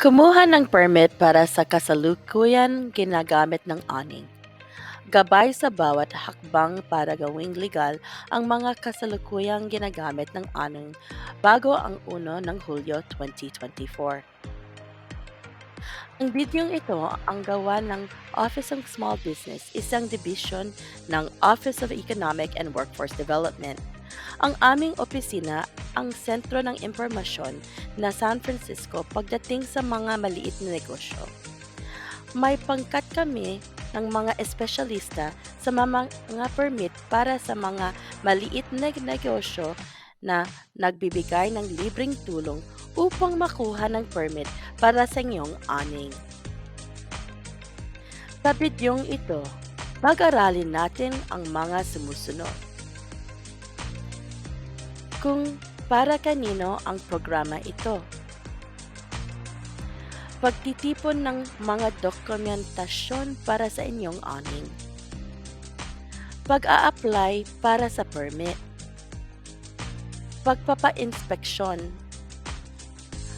Kumuha ng permit para sa kasalukuyan ginagamit ng awning. Gabay sa bawat hakbang para gawing legal ang mga kasalukuyang ginagamit ng awning bago ang 1 ng Hulyo 2024. Ang bidyong ito ang gawa ng Office of Small Business, isang division ng Office of Economic and Workforce Development. Ang aming opisina ang sentro ng impormasyon na San Francisco pagdating sa mga maliit na negosyo. May pangkat kami ng mga espesyalista sa mga permit para sa mga maliit na negosyo na nagbibigay ng libreng tulong upang makuha ng permit para sa inyong awning. Sa bidyong ito, pag-aralin natin ang mga sumusunod. Kung para kanino ang programa ito. Pagtitipon ng mga dokumentasyon para sa inyong awning. Pag-a-apply para sa permit. Pagpapa-inspeksyon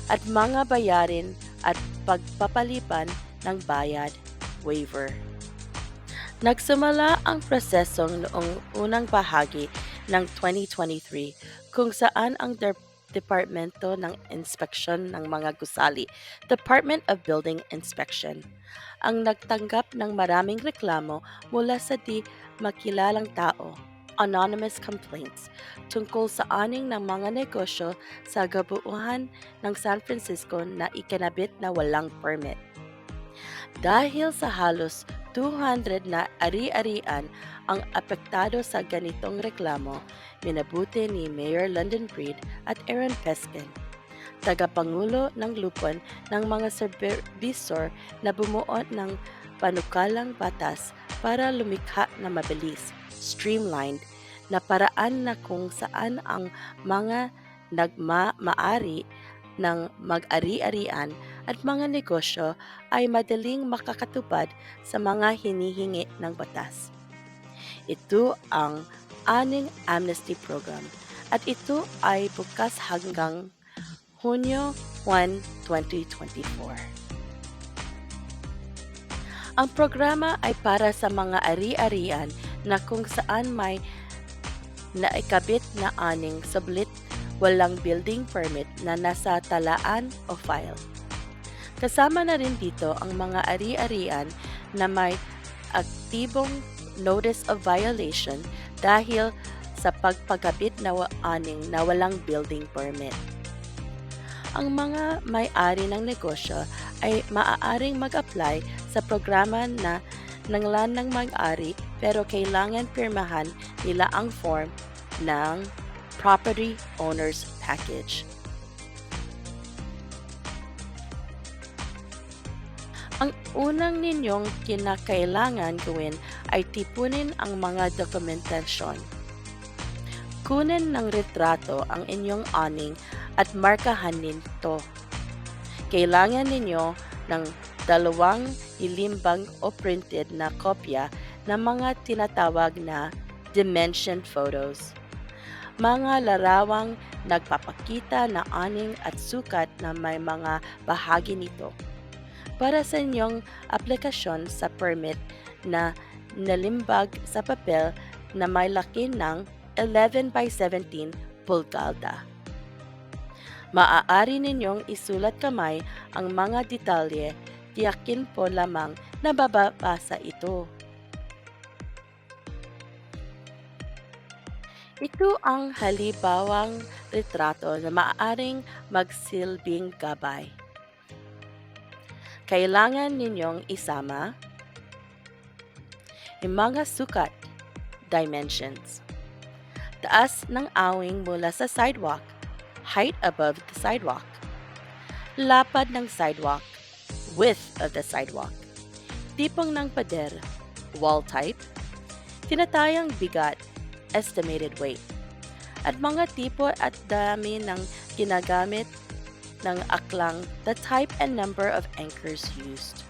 at mga bayarin at pagpapalipan ng bayad waiver. Nagsimula ang prosesong noong unang bahagi ng 2023 kung saan ang Der- Departamento ng Inspeksyon ng mga Gusali, Department of Building Inspection, ang nagtanggap ng maraming reklamo mula sa di makilalang tao, anonymous complaints, tungkol sa aning ng mga negosyo sa gabuuhan ng San Francisco na ikinabit na walang permit. Dahil sa halos 200 na ari-arian ang apektado sa ganitong reklamo, minabuti ni Mayor London Breed at Aaron Peskin, tagapangulo ng lupon ng mga serbisor na bumuo ng panukalang batas para lumikha na mabilis, streamlined, na paraan na kung saan ang mga nagma-maari ng mag-ari-arian at mga negosyo ay madaling makakatupad sa mga hinihingi ng batas. Ito ang aning amnesty program at ito ay bukas hanggang Hunyo 1, 2024. Ang programa ay para sa mga ari-arian na kung saan may naikabit na aning sublit walang building permit na nasa talaan o file. Kasama na rin dito ang mga ari-arian na may aktibong notice of violation dahil sa pagpagkabit na aning na walang building permit. Ang mga may-ari ng negosyo ay maaaring mag-apply sa programa na nanglan ng mag-ari pero kailangan pirmahan nila ang form ng Property Owners Package. Ang unang ninyong kinakailangan gawin ay tipunin ang mga dokumentasyon. Kunin ng retrato ang inyong awning at markahan nito. Kailangan ninyo ng dalawang ilimbang o printed na kopya ng mga tinatawag na dimensioned photos. Mga larawang nagpapakita na aning at sukat na may mga bahagi nito. Para sa inyong aplikasyon sa permit na nalimbag sa papel na may laki ng 11 by 17 pulgada. Maaari ninyong isulat kamay ang mga detalye, tiyakin po lamang na bababasa ito. Ito ang halibawang retrato na maaaring magsilbing gabay. Kailangan ninyong isama yung mga sukat, dimensions. Taas ng awing mula sa sidewalk, height above the sidewalk. Lapad ng sidewalk, width of the sidewalk. Tipong ng pader, wall type. Tinatayang bigat, estimated weight. At mga tipo at dami ng ginagamit ng aklang the type and number of anchors used.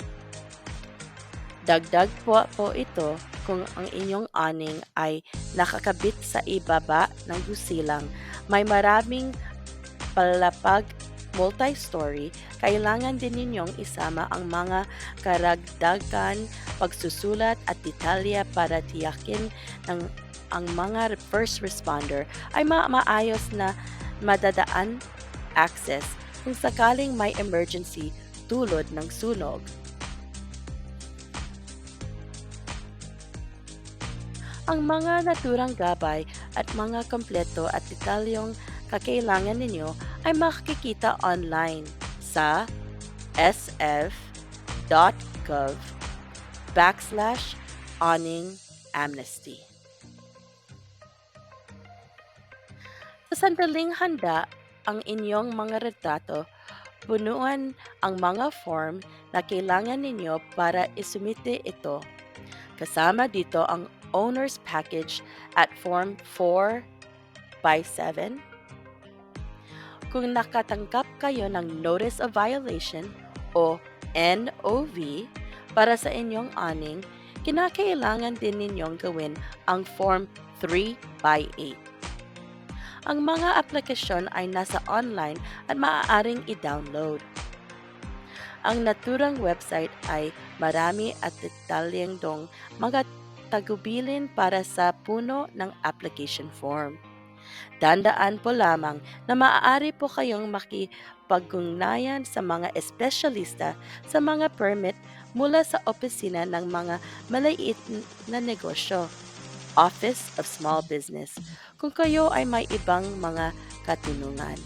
Dagdag po po ito kung ang inyong awning ay nakakabit sa ibaba ng gusilang. May maraming palapag multi-story, kailangan din ninyong isama ang mga karagdagan, pagsusulat at detalye para tiyakin ng ang mga first responder ay ma- maayos na madadaan access kung sakaling may emergency tulad ng sunog. Ang mga naturang gabay at mga kompleto at detalyong kakailangan ninyo ay makikita online sa sf.gov backslash awning amnesty. Sa sandaling handa ang inyong mga retrato, punuan ang mga form na kailangan ninyo para isumite ito. Kasama dito ang owner's package at form 4 by 7. Kung nakatanggap kayo ng Notice of Violation o NOV para sa inyong awning, kinakailangan din ninyong gawin ang Form 3 by 8. Ang mga aplikasyon ay nasa online at maaaring i-download. Ang naturang website ay marami at detalyeng dong mga tagubilin para sa puno ng application form. Dandaan po lamang na maaari po kayong makipagugnayan sa mga espesyalista sa mga permit mula sa opisina ng mga maliit na negosyo, Office of Small Business, kung kayo ay may ibang mga katanungan.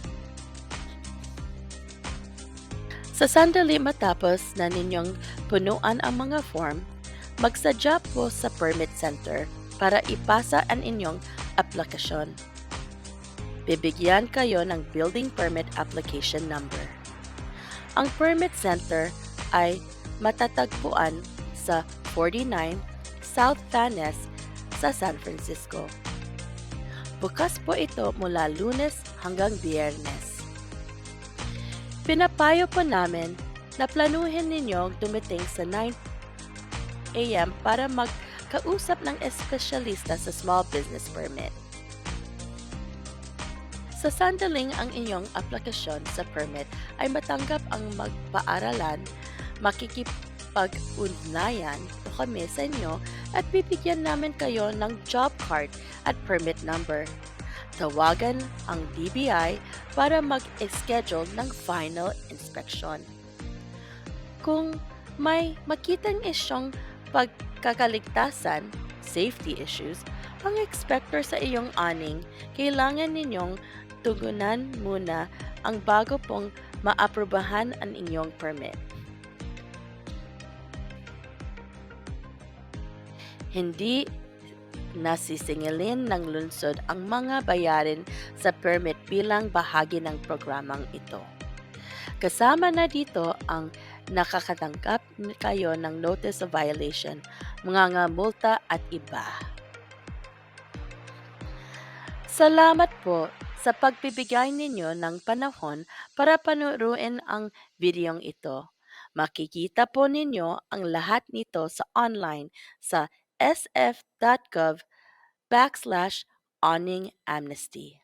Sa sandali matapos na ninyong punuan ang mga form, magsadya po sa Permit Center para ipasa ang inyong aplikasyon. Bibigyan kayo ng Building Permit Application Number. Ang Permit Center ay matatagpuan sa 49 South Van Ness sa San Francisco. Bukas po ito mula lunes hanggang biyernes. Pinapayo po namin na planuhin ninyo dumating sa 9 a.m. para magkausap ng espesyalista sa small business permit. Sa sandaling ang inyong aplikasyon sa permit ay matanggap ang magpaaralan, makikipag-ugnayan kami sa inyo at bibigyan namin kayo ng job card at permit number. Tawagan ang DBI para mag-schedule ng final inspection. Kung may makitang isyong pagkakaligtasan, safety issues, ang inspector sa iyong aning, kailangan ninyong tugunan muna ang bago pong maaprubahan ang inyong permit. Hindi nasisingilin ng lungsod ang mga bayarin sa permit bilang bahagi ng programang ito. Kasama na dito ang nakakatanggap kayo ng notice of violation, mga multa at iba. Salamat po sa pagbibigay ninyo ng panahon para panuruin ang videong ito. Makikita po ninyo ang lahat nito sa online sa sf.gov backslash awning amnesty.